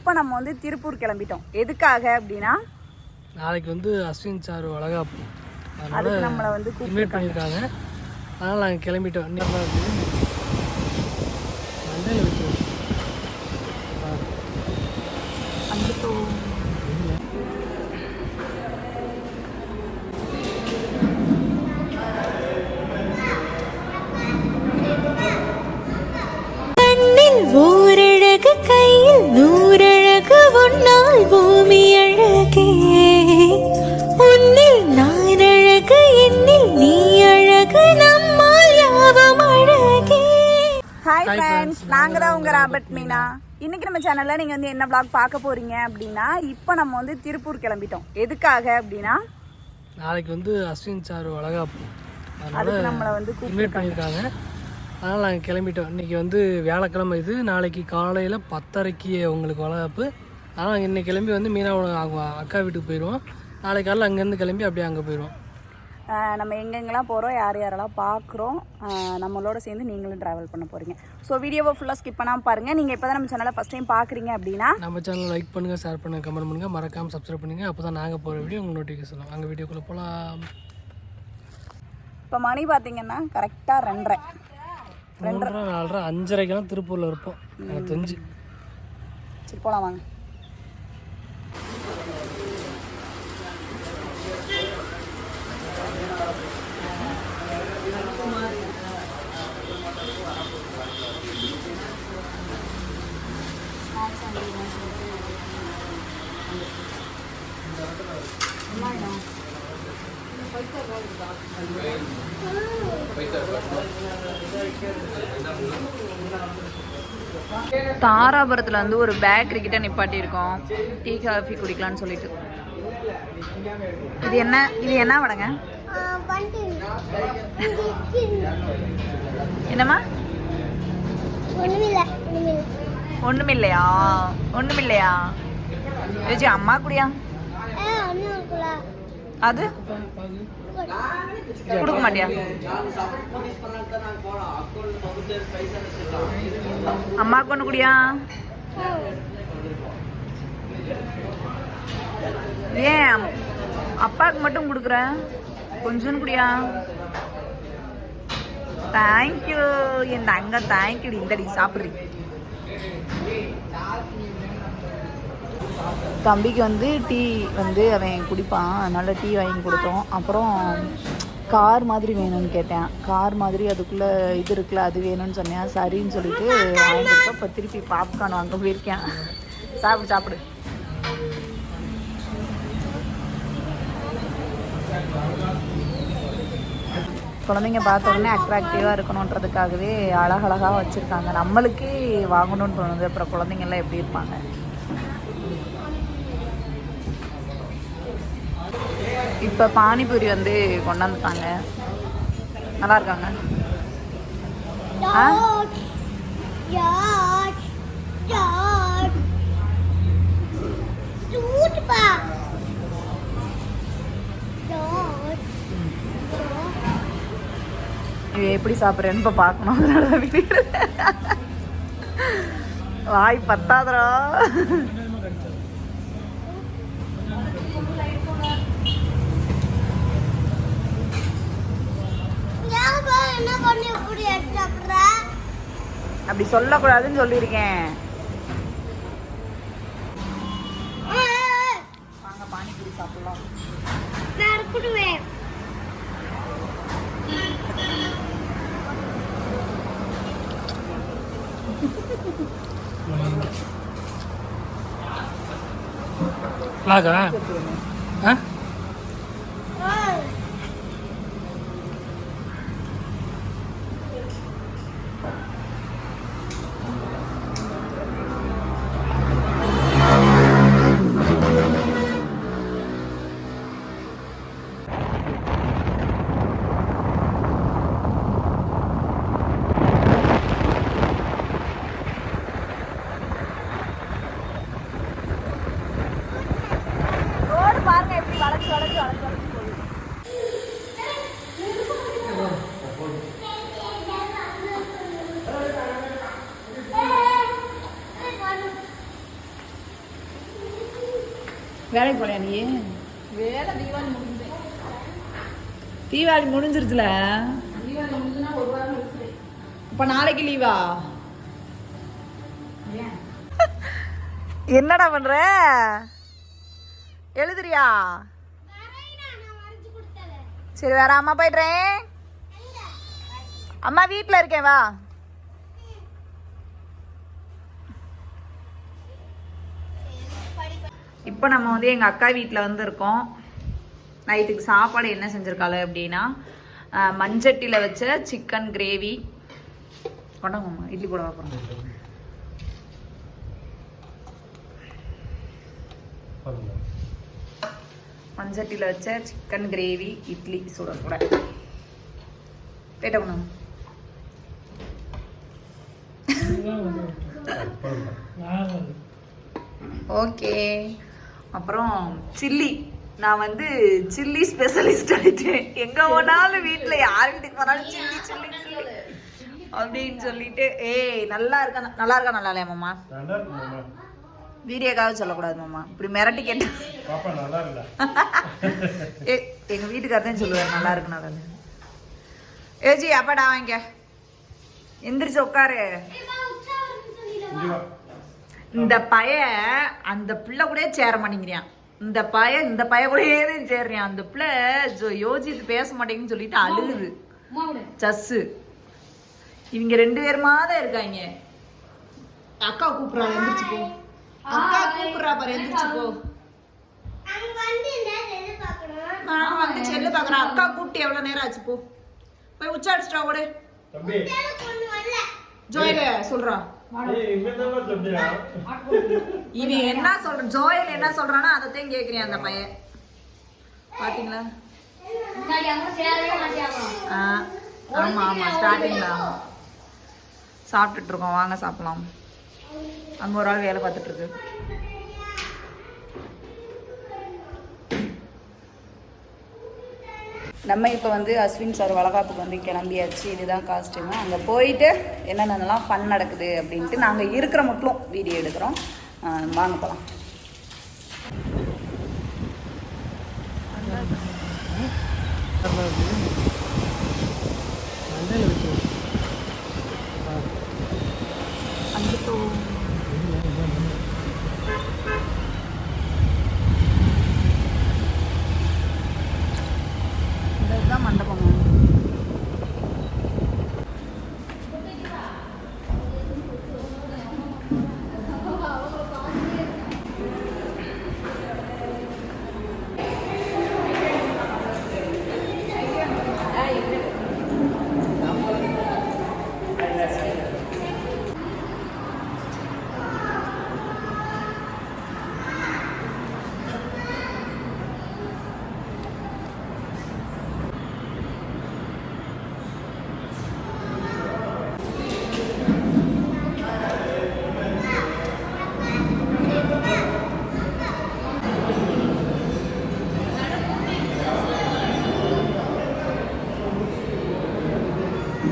இப்போ நம்ம வந்து திருப்பூர் கிளம்பிட்டோம். எதுக்காக அப்படின்னா நாளைக்கு வந்து அஸ்வின் சார் அதனால் அதுக்கு நம்மளை வந்து இன்வைட் பண்ணியிருக்காங்க. அதனால் நாங்கள் கிளம்பிட்டோம். நாங்க தான் உங்க ராபர்ட் மீனா? இன்னைக்கு நம்ம சேனல்ல நீங்க வந்து என்ன vlog பார்க்க போறீங்க அப்படின்னா இப்போ நம்ம வந்து திருப்பூர் கிளம்பிட்டோம். எதுக்காக அப்படின்னா நாளைக்கு வந்து அஸ்வின் சார் வளகாப்பு. அதுக்கு நம்மளை வந்து இன்வைட் பண்ணியிருக்காங்க. அதனால் நாங்கள் கிளம்பிட்டோம். இன்றைக்கி வந்து வியாழக்கிழமை இது. நாளைக்கு காலையில் பத்தரைக்கு உங்களுக்கு வளகாப்பு. அதனால் நாங்கள் இன்னைக்கு கிளம்பி வந்து மீனாவோட அக்கா வீட்டுக்கு போயிடுவோம் நாளைக்கு காலையில் அங்கேருந்து கிளம்பி அப்படியே அங்கே போயிடுவோம் நம்ம எங்கெங்கெல்லாம் போகிறோம் யார் யாரெல்லாம் பார்க்குறோம் நம்மளோட சேர்ந்து நீங்களும் ட்ராவல் பண்ண போகிறீங்க ஸோ வீடியோவை ஃபுல்லாக ஸ்கிப் பண்ணாமல் பாருங்கள் நீங்கள் இப்போ தான் நம்ம சேனலை ஃபஸ்ட் டைம் பார்க்குறீங்க அப்படின்னா நம்ம சேனல் லைக் பண்ணுங்கள் ஷேர் பண்ணுங்கள் கமெண்ட் பண்ணுங்கள் மறக்காமல் சப்ஸ்கிரைப் பண்ணுங்கள் அப்போ தான் நாங்கள் போகிற வீடியோ உங்களுக்கு நோட்டிஃபிகேஷன் வரும். அங்கே வீடியோக்குள்ளே போகலாம் இப்போ மணி பார்த்தீங்கன்னா கரெக்டாக ரெண்டரை. மூன்றரை நாலரை அஞ்சரைக்கெல்லாம் திருப்பூரில் இருப்போம். எனக்கு தெரிஞ்சு. சரி போகலாம் வாங்க. தாராபுரத்தில் வந்து ஒரு பேக்கரி கிட்ட நிப்பாட்டியிருக்கோம். டீ காஃபி குடிக்கலாம்னு சொல்லிட்டு. இது என்ன இது என்ன வடங்க? என்னம்மா? ஒண்ணுமில்லையா? ஒண்ணுமில்லையா? அம்மா குடியா? அது? கொடுக்க மாட்டியா? அம்மாவுக்கு ஒன்று குடியா? ஏன் அப்பாவுக்கு மட்டும் கொடுக்குற? கொஞ்சம் குடியா? தேங்க்யூ என் தங்க தேங்க்யூ இந்த சாப்பிட்றீ. தம்பிக்கு வந்து டீ வந்து அவன் குடிப்பான். அதனால் டீ வாங்கி கொடுத்தோம். அப்புறம் கார் மாதிரி வேணும்னு கேட்டேன். கார் மாதிரி அதுக்குள்ளே இது இருக்குல்ல அது வேணும்னு சொன்னேன். சரின்னு சொல்லிட்டு வாங்கி கொடுத்தோம். இப்போ திருப்பி பாப்கார்ன் வாங்க போயிருக்கேன். சாப்பிடு சாப்பிடு. குழந்தைங்க பார்த்த உடனே அட்ராக்டிவாக இருக்கணுன்றதுக்காகவே அழகழகாக வச்சுருக்காங்க. நம்மளுக்கே வாங்கணும்னு தோணுது. அப்புறம் குழந்தைங்கள்லாம் எப்படி இருப்பாங்க? இப்போ பானிபூரி வந்து கொண்டாந்துட்டாங்க. நல்லா இருக்காங்க. எப்படி சாப்பிட்றேன்னு இப்போ பார்க்கணும். அதனால. வாய் பத்தாதரா என்ன பண்ணி இப்படி எடுத்துக்கிற அப்படி சொல்லக்கூடாதுன்னு சொல்லியிருக்கேன். வாங்க பானிபூரி சாப்பிடலாம். நான் இருக்கட்டுவேன் லாகா? ஆ? வேலைக்கு போலையா நீ? வேலை தீபாவளி முடிஞ்சு. தீபாவளி முடிஞ்சிருச்சுல? இப்போ நாளைக்கு லீவா? என்னடா பண்ற? எழுதுறியா? சரி வேற அம்மா போயிடுறேன். அம்மா வீட்டில் இருக்கேன் வா. இப்போ நம்ம வந்து எங்கள் அக்கா வீட்டில் வந்து இருக்கோம் நைட்டுக்கு சாப்பாடு என்ன செஞ்சுருக்காளு அப்படின்னா அஹ், மண்சட்டியில் வச்ச சிக்கன் கிரேவி கொண்டாங்கம்மா இட்லி போட போகிறோம் மண்சட்டியில் வச்ச சிக்கன் கிரேவி இட்லி சுட சுட. கேட்ட பண்ணுங்க ஓகே. அப்புறம் சில்லி. நான் வந்து சில்லி ஸ்பெஷலிஸ்ட் ஆகிட்டேன் எங்கே போனாலும் வீட்டில் யார் வீட்டுக்கு போனாலும் சில்லி சில்லி சில்லி அப்படின்னு சொல்லிட்டு ஏய் நல்லா இருக்கா நல்லா இருக்கா நல்லா இல்லையா மாமா? வீடியோக்காக சொல்லக்கூடாது மாமா. இப்படி மிரட்டி கேட்டேன் பாப்பா நல்லா இல்ல ஏ எங்க வீட்டுக்காரதான் சொல்லுவார் நல்லா இருக்கு நல்லா. ஏஜி அப்பாடா வாங்க. எந்திரிச்சு உட்காரு. இந்த பைய அந்த பிள்ளை கூட சேர மாட்டேங்கிறான் இந்த பைய இந்த பைய கூடயே சேர்றான். அந்த பிள்ளை யோசித்து பேச மாட்டேங்குன்னு சொல்லிட்டு அழுகுது. சஸ்ஸு. இவங்க ரெண்டு பேருமா தான் இருக்காங்க. அக்கா கூப்பிடுறா எந்திரிச்சு போ அக்கா கூப்பிடுறா பாரு எந்திரிச்சு போ நான் வந்து செல்லு பாக்குறேன் அக்கா கூப்பிட்டு எவ்வளவு நேரம் ஆச்சு போ. போய் உச்சாடிச்சிட்டா கூட ஜோயில சொல்றா. ஏய் இவன் என்ன சொல்ற ஜோயல் என்ன சொல்றானோ அதைத்தான் கேக்குறேன் அந்த பையன்? பாத்தீங்களா? ஆ, ஆமா ஆமா ஸ்டார்டிங்ல சாப்பிட்டுட்டு இருக்கோம் வாங்க சாப்பிடலாம். அங்க ஒரு ஆள் வேலை பார்த்துட்டு இருக்கு. நம்ம இப்போ வந்து அஸ்வின் சார் வளகாப்புக்கு வந்து கிளம்பியாச்சு. இதுதான் காஸ்ட்யூமு அங்கே போயிட்டு என்னென்னலாம் ஃபன் நடக்குது அப்படின்ட்டு நாங்கள் இருக்கிற மட்டும் வீடியோ எடுக்கிறோம். வாங்க போகலாம் மண்டையில்